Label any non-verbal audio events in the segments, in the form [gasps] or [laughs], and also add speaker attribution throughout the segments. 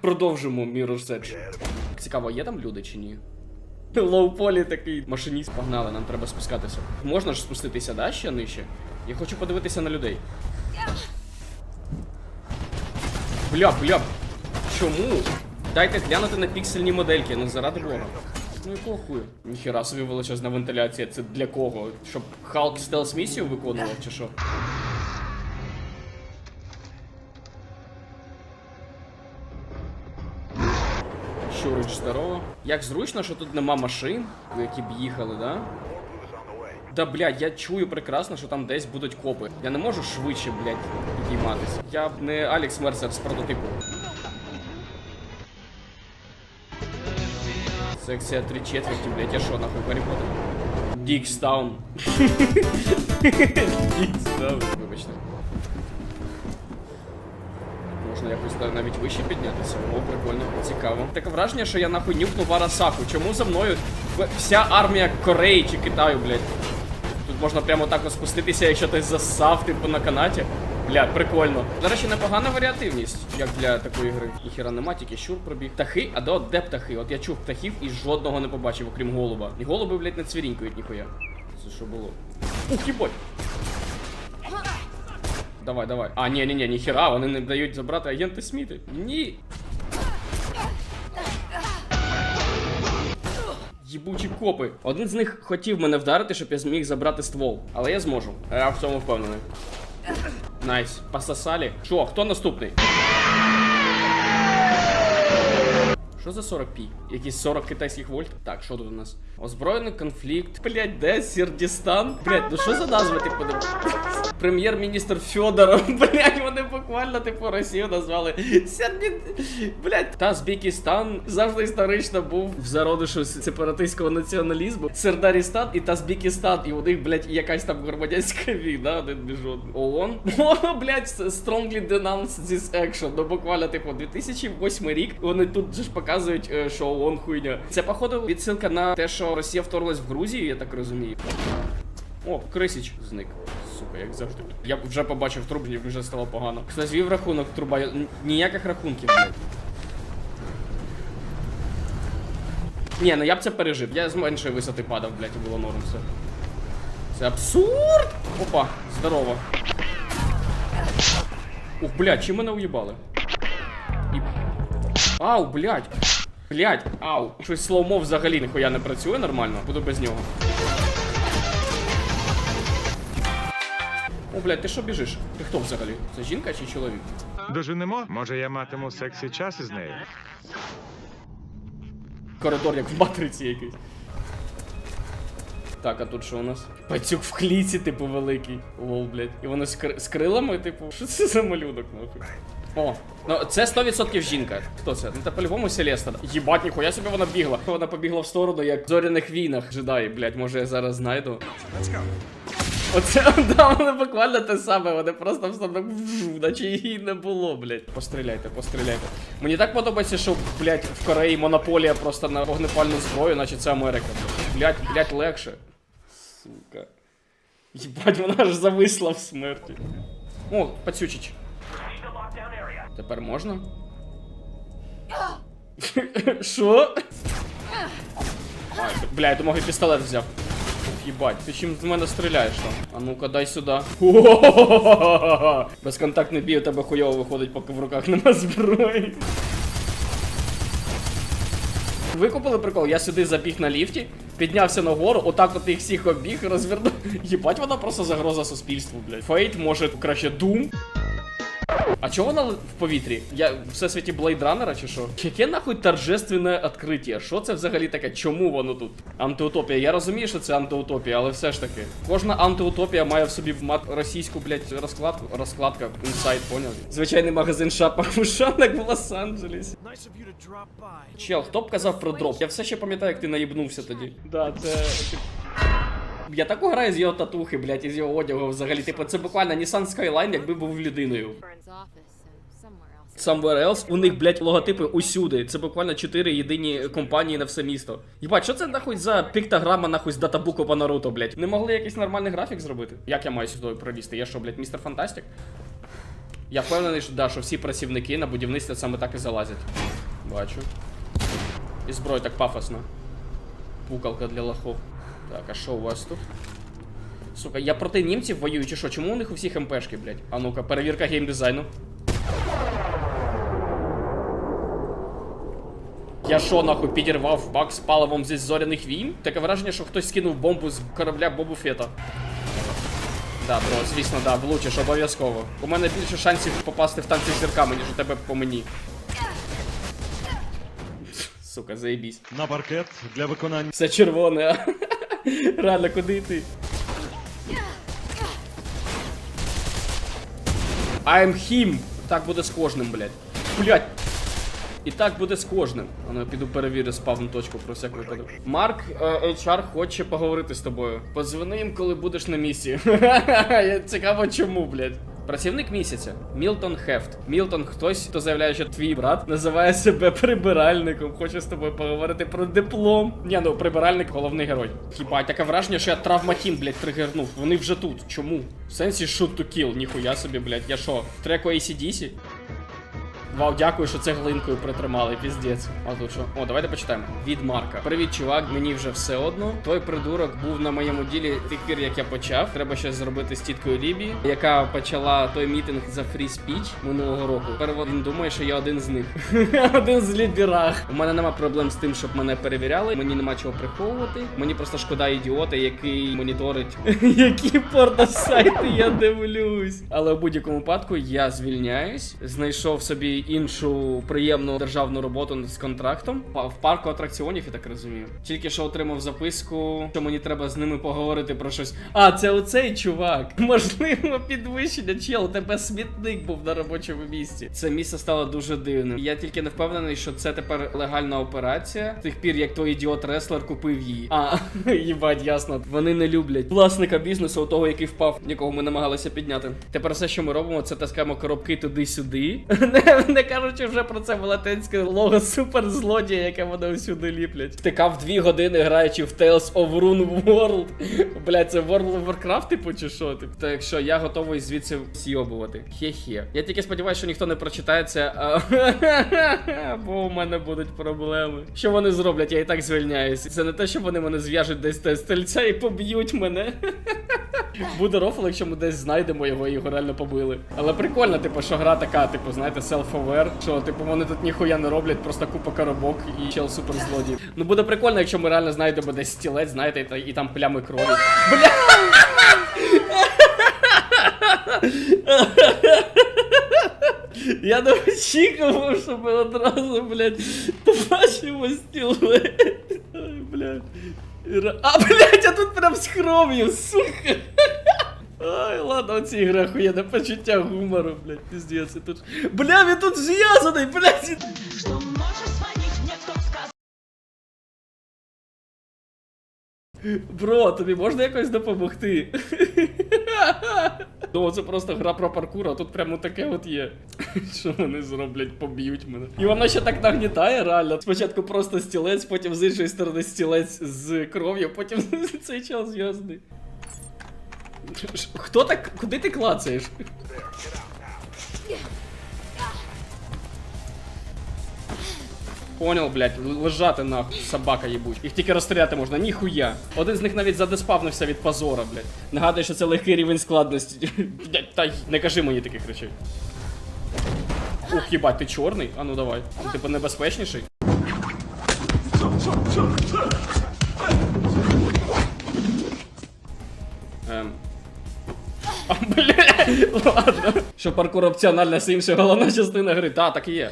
Speaker 1: Продовжимо Mirror's Edge. Цікаво, є там люди чи ні? Лоу-полі такий машиніст. Погнали, нам треба спускатися. Можна ж спуститися, да, ще нижче? Я хочу подивитися на людей. Бля, бля. Чому? Дайте глянути на піксельні модельки, ну заради бога. Ну якого хуя? Ніхера собі величезна вентиляція. Це для кого? Щоб Халк стелс місію виконував чи що? Щурич, здорово. Як зручно, що тут нема машин, які б їхали, да? Да, блядь, я чую прекрасно, що там десь будуть копи. Я не можу швидше, блядь, підійматися. Я б не Алекс Мерсер з прототипу. Секція 3 четверті, блядь, я що, нахуй Гаррі Поттер? Дікстаун. [laughs] Дікстаун. Вибачте. Можна якось навіть вище піднятися. О, прикольно, цікаво. Таке враження, що я нахуй нюхнув Варасаку. Чому за мною вся армія Кореї чи Китаю, блядь? Тут можна прямо так спуститися, якщо ти засав, типу, на канаті. Бля, прикольно. До речі, непогана варіативність, як для такої гри. Ніхіра нема, тільки щур пробіг. Птахи, а де, де птахи? От я чув птахів і жодного не побачив, окрім голуба. І голуби, блядь, не цвірінькають ніхуя. Це що було? Ух, їбать! Давай, давай. А, ні, ні, ні, ніхера, вони не дають забрати агенти Сміти. Ні. Їбучі копи. Один з них хотів мене вдарити, щоб я зміг забрати ствол. Але я зможу. Я в цьому впевнений. Найс. Пососалі. Що, хто наступний? Що за 40 пі? Якісь 40 китайських вольт? Так, що тут у нас? Озброєний конфлікт. Блять, де Сірдістан? Блять, ну що за назви ти подивись? Прем'єр-міністр Фьодоров. [laughs] Блять, вони буквально типу Росію назвали. Сірді... Блять, Тазбікістан завжди історично був в зародишу сепаратистського націоналізму. Сердарістан і Тазбікістан. І у них, блять, якась там громадянська війна, один між одним. ООН. [laughs] О, блять, strongly denounce this action. Ну буквально, типу, 2008 рік. Вони тут же ж показують, е, що ООН хуйня. Це, походу, відсилка на те, що Росія вторглась в Грузію, я так розумію. О, Крисіч зник. Сука, як завжди. Я вже побачив труб, мені вже стало погано. Хтось вів рахунок труба. Ніяких рахунків, блядь. Ні, ну я б це пережив. Я з меншої висоти падав, блядь, і було норм все. Це абсурд! Опа, здорово. Ух, блядь, чим мене уїбали? Ау, блядь. Блядь, ау. Щось слоумо взагалі ніхуя не працює нормально. Буду без нього. О, блядь, ти що біжиш? Ти хто взагалі? Це жінка чи чоловік?
Speaker 2: Доженемо? Може, я матиму сексі час із нею?
Speaker 1: Коридор, як в матриці якийсь. Так, а тут що у нас? Пацюк в кліці, типу, великий. Лол, блядь. І воно з, кри- з крилами, типу. Що це за малюнок, нахуй? О, ну це 100% жінка. Хто це? Ну це по-любому Селеста. Єбать, ніхуя собі вона бігла. Вона побігла в сторону, як в зоряних війнах. Джедаї, блядь, може я зараз знайду. Оце [laughs] да, воно буквально те саме, вони просто в вжу, наче її не було, блядь. Постріляйте, постріляйте. Мені так подобається, що, блядь, в Кореї монополія просто на вогнепальну зброю, наче це Америка. Блядь, блядь, легше. Сука. Єбать, вона ж зависла в смерті. О, пацючич. Тепер можна? [gasps] Що? Бля, я думав, я пістолет взяв. Ух, Їбать, ти чим в мене стріляєш там? А ну-ка, дай сюди. [laughs] Безконтактний бій у тебе хуйово виходить, поки в руках нема зброї. Ви купили прикол? Я сюди забіг на ліфті, піднявся нагору, отак от їх всіх обіг, розвернув. [laughs] Їбать, вона просто загроза суспільству, блядь. Фейт, може, краще Doom. А чого вона в повітрі? Я в всесвіті Блейдранера чи що? Яке нахуй торжественне відкриття? Що це взагалі таке? Чому воно тут? Антиутопія. Я розумію, що це антиутопія, але все ж таки. Кожна антиутопія має в собі мат російську, блядь, розкладку. Розкладка, інсайт, поняв? Звичайний магазин шапок ушанок в Лос-Анджелесі. Чел, хто б казав про дроп? Я все ще пам'ятаю, як ти наїбнувся тоді. Да, це. Я таку граю з його татухи, блядь, із його одягу взагалі. Типу, це буквально Nissan Skyline, якби був людиною.
Speaker 3: Somewhere else.
Speaker 1: У них, блядь, логотипи усюди. Це буквально чотири єдині компанії на все місто. Єбать, що це нахуй за піктограма нахуй з датабуку по Наруто, блядь? Не могли якийсь нормальний графік зробити? Як я маю сюди пролізти? Я що, блядь, містер Фантастик? Я впевнений, що, да, що всі працівники на будівництві саме так і залазять. Бачу. І зброя так пафосно. Пукалка для лохов. Так, а що у вас тут? Сука, я проти німців воюю, чи що? Чому у них у всіх МПшки, блядь? А ну-ка, перевірка геймдизайну. Я що, нахуй, підірвав бак з паливом зі зоряних війн? Таке враження, що хтось скинув бомбу з корабля Бобу Фета. Да, бро, звісно, да, влучиш обов'язково. У мене більше шансів попасти в танці з зірками, ніж у тебе по мені. Сука, заєбісь.
Speaker 4: На паркет для виконання
Speaker 1: Все червоне, а? [laughs] Реально, куди йти? I'm him. Так буде з кожним, блядь. Блядь. І так буде з кожним. А ну, я піду перевірю спавну точку про всяк випадок. Марк е, HR хоче поговорити з тобою. Позвони їм, коли будеш на місії. [laughs] Цікаво, чому, блядь. Працівник місяця Мілтон Хефт. Мілтон, хтось, хто заявляє, що твій брат називає себе прибиральником. Хоче з тобою поговорити про диплом. Ні, ну прибиральник головний герой. Хіба таке враження, що я травматін, блядь, тригернув. Вони вже тут. Чому? В сенсі shoot to kill, ніхуя собі, блядь. Я що, треку ACDC? Вау, дякую, що це глинкою притримали, піздець. А тут що? О, давайте почитаємо. Від Марка. Привіт, чувак, мені вже все одно. Той придурок був на моєму ділі тих пір, як я почав. Треба щось зробити з тіткою Лібі, яка почала той мітинг за фрі спіч минулого року. Тепер він думає, що я один з них. [laughs] один з лібірах. У мене нема проблем з тим, щоб мене перевіряли. Мені нема чого приховувати. Мені просто шкода ідіота, який моніторить, [laughs] які порносайти я дивлюсь. Але у будь-якому випадку я звільняюсь, знайшов собі іншу приємну державну роботу з контрактом в парку атракціонів, я так розумію. Тільки що отримав записку, що мені треба з ними поговорити про щось. А, це оцей чувак. [laughs] Можливо, підвищення. Чел, у тебе смітник був на робочому місці. Це місце стало дуже дивним. Я тільки не впевнений, що це тепер легальна операція. Тих пір, як той ідіот реслер купив її. А, [laughs] їбать, ясно. Вони не люблять власника бізнесу, у того, який впав, якого ми намагалися підняти. Тепер все, що ми робимо, це таскаємо коробки туди-сюди. [laughs] Не, кажучи вже про це велетенське лого суперзлодія, яке вони усюди ліплять. Втикав дві години, граючи в Tales of Rune World. Блять, це World of Warcraft, типу, чи що? Типу, так що я готовий звідси сйобувати. Хе-хе. Я тільки сподіваюся, що ніхто не прочитає це, [laughs] бо у мене будуть проблеми. Що вони зроблять? Я і так звільняюсь. Це не те, що вони мене зв'яжуть десь те стільця і поб'ють мене. [laughs] Буде рофл, якщо ми десь знайдемо його і його реально побили. Але прикольно, типу, що гра така, типу, знаєте, self-aware, що типу вони тут ніхуя не роблять, просто купа коробок і чел супер злодій. Ну буде прикольно, якщо ми реально знайдемо десь стілець, знаєте, і, та- і там плями крові. Бля! Я не очікував, що ми одразу, блядь, побачимо стілець. Блядь. І ра- А, блядь, а тут прям з кров'ю, сука. Ай, ладно, оці ігри охуєнне почуття гумору, блядь, піздець. Тут... Бля, він тут зв'язаний, блядь.
Speaker 5: что можешь звонить мне, кто сказал.
Speaker 1: Бро, тобі можна якось допомогти? [laughs] Ну, це просто гра про паркур, а тут прямо таке от є. [laughs] Що вони зроблять, поб'ють мене. І воно ще так нагнітає, реально. Спочатку просто стілець, потім з іншої сторони стілець з кров'ю, потім [laughs] цей час зв'язаний. Хто так. Куди ти клацаєш? Понял, блядь, лежати нахуй, собака їбуть. Їх тільки розстріляти можна, ніхуя. Один з них навіть задеспавнився від позора, блядь. Нагадую, що це легкий рівень складності. [laughs] Блядь, та не кажи мені таких речей. Ух, їбать, ти чорний? А ну давай. Типу небезпечніший. Ем. Бля, ладно. Що паркур опціональна, це інша головна частина гри. Та, так і є.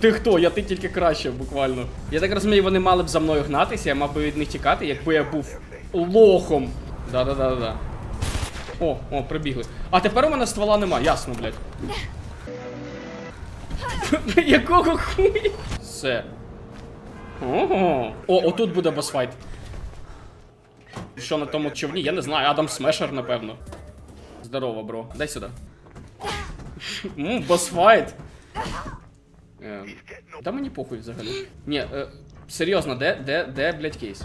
Speaker 1: Ти хто? Я ти тільки краще, буквально. Я так розумію, вони мали б за мною гнатися, я мав би від них тікати, якби я був лохом. Да-да-да-да. О, о, прибігли. А тепер у мене ствола нема, ясно, блядь. Якого хуя? Все. О, отут буде босфайт. Що на тому човні? Я не знаю, Адам Смешер, напевно. Здорово, бро. Дай сюди. [laughs] Ммм, босфайт. Ем, Та мені похуй взагалі. Ні, е, серйозно, де, де, де, блядь, кейс?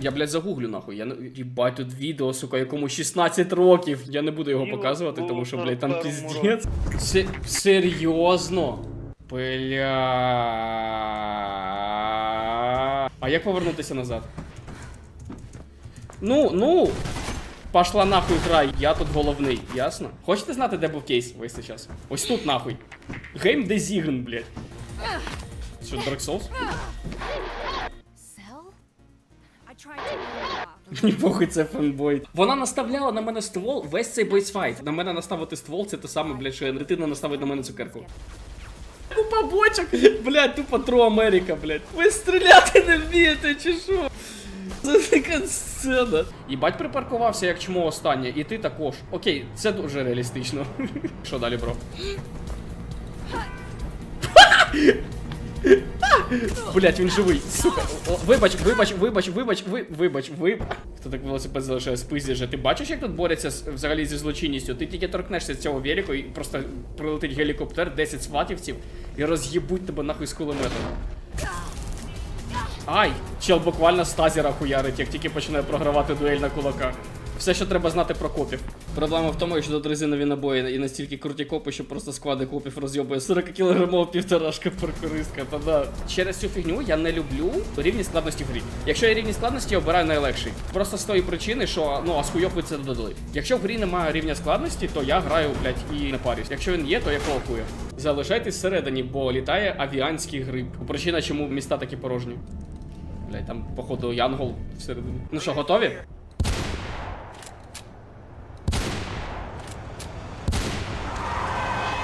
Speaker 1: Я, блядь, загуглю нахуй. Я. Їбать, тут відео, сука, якому 16 років. Я не буду його показувати, тому що, блядь, там піздець. Серйозно? Бля. А як повернутися назад? Ну, ну. Пошла нахуй грай, я тут головний, ясно? Хочете знати, де був кейс весь цей час? Ось тут нахуй. Гейм Дезігн, блядь. Що, Dark Souls? [laughs] Мені похуй, це фанбой. Вона наставляла на мене ствол весь цей бойсфайт. На мене наставити ствол, це те саме, блядь, що дитина наставить на мене цукерку. Купа бочок, блядь, тупо Тру Америка, блядь. Ви стріляти не вмієте, чи що? [laughs] Це така сцена. Їбать припаркувався як чмо останнє, і ти також. Окей, це дуже реалістично. [laughs] Що далі, бро? [laughs] Блять, він живий. Сука. Вибач, вибач, вибач, вибач, ви, вибач, ви. Хто так велосипед залишає спиздяже? Ти бачиш, як тут борються з, взагалі зі злочинністю? Ти тільки торкнешся цього велику і просто прилетить гелікоптер, 10 сватівців і роз'єбуть тебе нахуй з кулемета. Ай! Чел буквально з тазера хуярить, як тільки починає програвати дуель на кулаках. Все, що треба знати про копів. Проблема в тому, що тут резинові набої і настільки круті копи, що просто склади копів розйобує 40 кілограмова півторашка паркуристка. Та да. Через цю фігню я не люблю рівні складності в грі. Якщо є рівні складності, я обираю найлегший. Просто з тої причини, що ну а схуйоп це додали. Якщо в грі немає рівня складності, то я граю, блядь, і не парюсь. Якщо він є, то якого хуя. Залишайтесь всередині, бо літає авіанський гриб. Причина, чому міста такі порожні. Блядь, там, походу, Янгол всередині. Ну що, готові?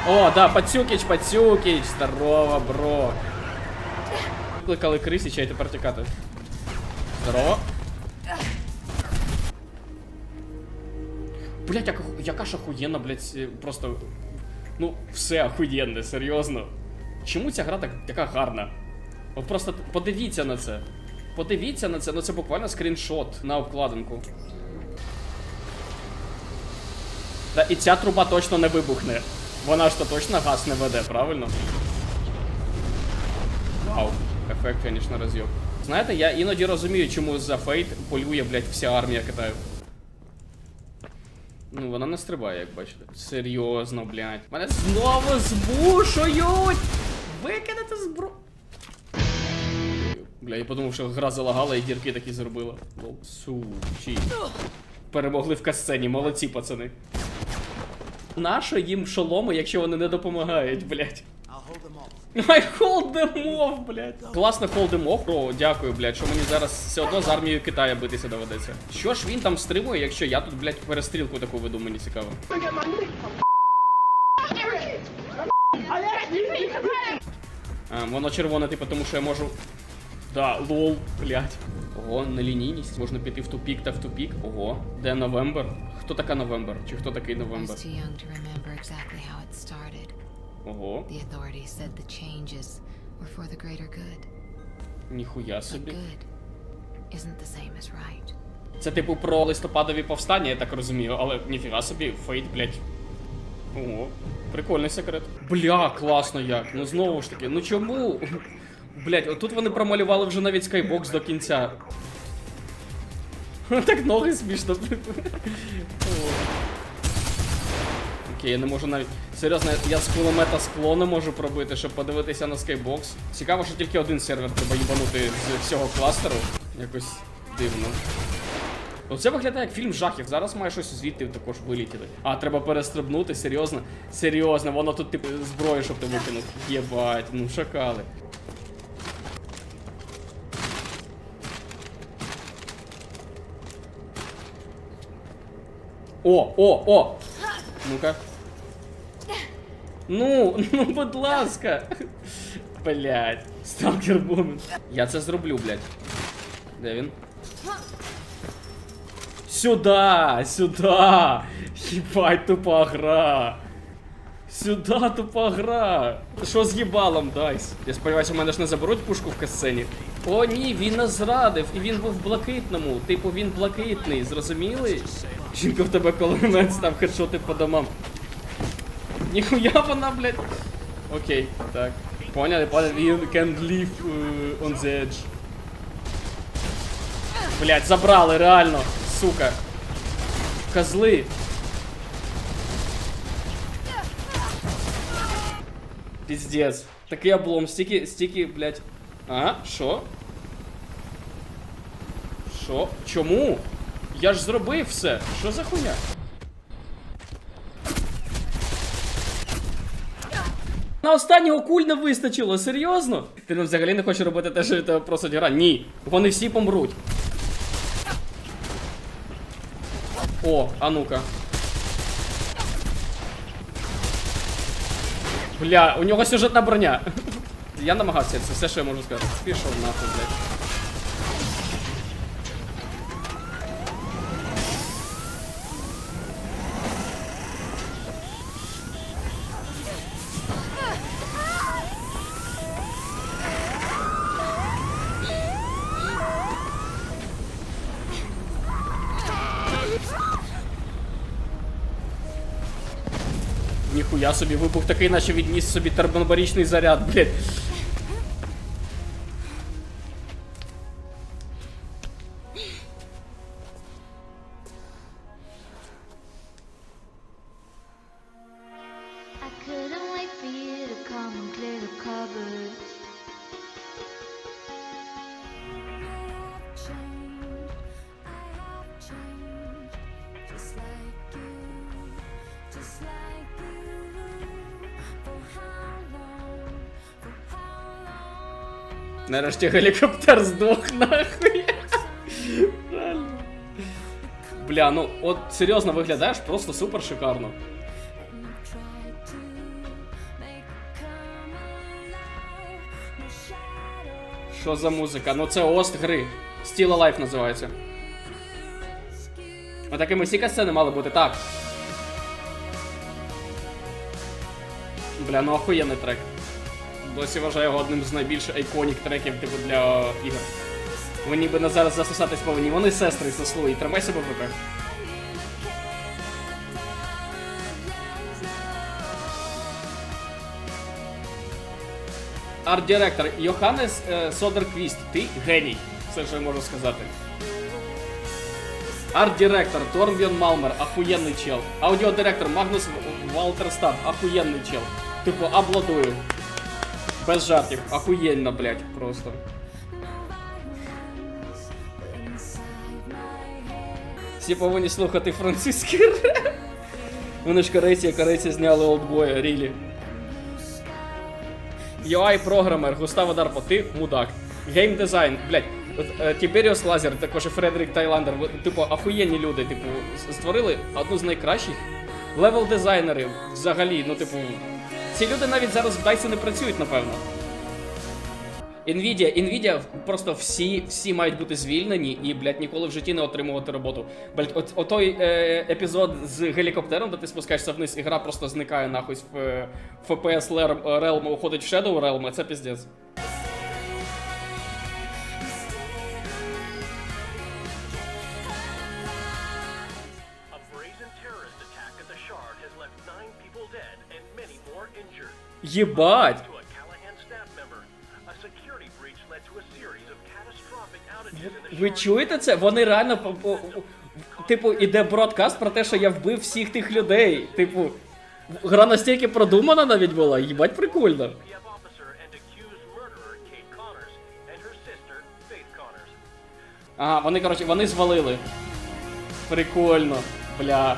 Speaker 1: О, да, Пацюкіч, Пацюкіч, здорово, бро. Кликали Крисіча і тепер тікати. Здорово. Блять, яка, яка ж охуєнна, блять, просто. Ну, все охуєнне, серйозно. Чому ця гра так, така гарна? От просто подивіться на це. Подивіться на це, ну це буквально скріншот на обкладинку. Та і ця труба точно не вибухне. Вона ж то точно газ не веде, правильно? Вау, ефект, звісно, роз'єб. Знаєте, я іноді розумію, чому за фейт полює, блядь, вся армія Китаю. Ну, вона не стрибає, як бачите. Серйозно, блядь. Мене знову змушують! Викинути зброю. Бля, я подумав, що гра залагала і дірки такі зробила. Сучі. Перемогли в касцені, молодці, пацани. Нащо їм шоломи, якщо вони не допомагають, блядь? I hold them off, блядь. Класно hold them off. О, дякую, блядь, що мені зараз все одно з армією Китаю битися доведеться. Що ж він там стримує, якщо я тут, блядь, перестрілку таку веду, мені цікаво. А, воно червоне, типу, тому що я можу. Да, лол, блядь. Ого, нелінійність. Можна піти в тупік та в тупік. Ого, де Новембер? Хто така Новембер? Чи хто такий Новембер? Ого, ніхуя собі. Це типу про листопадові повстання, я так розумію, але ніфіга собі, фейт, блядь. Ого, прикольний секрет. Бля, класно як. Ну знову ж таки, ну чому? Блядь, отут вони промалювали вже навіть скайбокс до кінця. [laughs] Так ноги смішно. Окей, я не можу навіть. Серйозно, я з кулемета скло не можу пробити, щоб подивитися на скайбокс. Цікаво, що тільки один сервер треба їбанути з всього кластеру. Якось дивно. Оце виглядає як фільм жахів. Зараз має щось звідти також вилітіти. А, треба перестрибнути, серйозно. Серйозно, воно тут типу зброю, щоб ти викинув. Єбать, ну шакали. О, о, о! Ну-ка. Ну, [laughs] ну, будь ласка. Блять. Сталкер момент. Я це зроблю, блять. Де він? Сюда! Сюда! Єбать, тупа гра! Сюда тупа гра! Що з їбалом, Дайс? Я сподіваюся, мене ж не заберуть пушку в касцені. О, ні, він нас зрадив, і він був в блакитному. Типу, він блакитний, зрозуміли? Жінка в тебе кулемет став хедшоти по домам. Ніхуя вона, блядь. Окей, так. Поняли, поняли, you can live uh, on the edge. Блять, забрали, реально. Сука. Козли. Піздец. Такий облом, стільки, стільки, блядь. А, що? Що? Чому? Я ж зробив все. Що за хуйня? На останнього куль не вистачило, серйозно? Ти ну, взагалі не хочеш робити те, що тебе просить гра? Ні. Вони всі помруть. О, а ну-ка. Бля, у нього сюжетна броня. [laughs] Я намагався, це все, що я можу сказати. Пішов нахуй, блядь. Собі вибух такий, наче відніс собі термобарічний заряд, блядь. Нарешті гелікоптер здох нахуй. Бля, ну от серйозно виглядаєш просто супер шикарно. Що за музика? Ну це ост гри. Still Alive називається. Отакими всі касцени мали бути, так. Бля, ну охуєнний трек. Досі вважаю його одним з найбільш айконік треків, типу, для ігор. Ви ніби на зараз засосатись повинні. Вони сестри і тримай себе в руках. Арт-директор Йоханнес е, Содерквіст. Ти геній. Все, що я можу сказати. Арт-директор Торнбjörn Малмер, ахуєнний чел. Аудіодиректор Магнус Валтерстад, ахуєнний чел. Типу, аплодую. Без жартів, ахуєнно, блять, просто. Всі повинні слухати французький [laughs] реп. Вони ж корейці, а корейці зняли олдбоя, рілі. UI програмер Густаво Дарпо, ти мудак. Гейм дизайн, блять. Тіберіус Лазер, також і Фредерік Тайландер, типу, ахуєнні люди, типу, створили одну з найкращих. Левел дизайнери, взагалі, ну, типу. Ці люди навіть зараз в DICE не працюють, напевно. Nvidia, Nvidia просто всі, всі мають бути звільнені і, блядь, ніколи в житті не отримувати роботу. Блядь, от, отой е, епізод з гелікоптером, де ти спускаєшся вниз, і гра просто зникає нахуй в е, FPS Realm уходить в Shadow Realm, це піздець.
Speaker 6: The
Speaker 1: Ви чуєте це? Вони реально Типу, іде бродкаст про те, що я вбив всіх тих людей. Типу, гра настільки продумана навіть була, їбать прикольно. Ага, вони, коротше, вони звалили. Прикольно. Бля.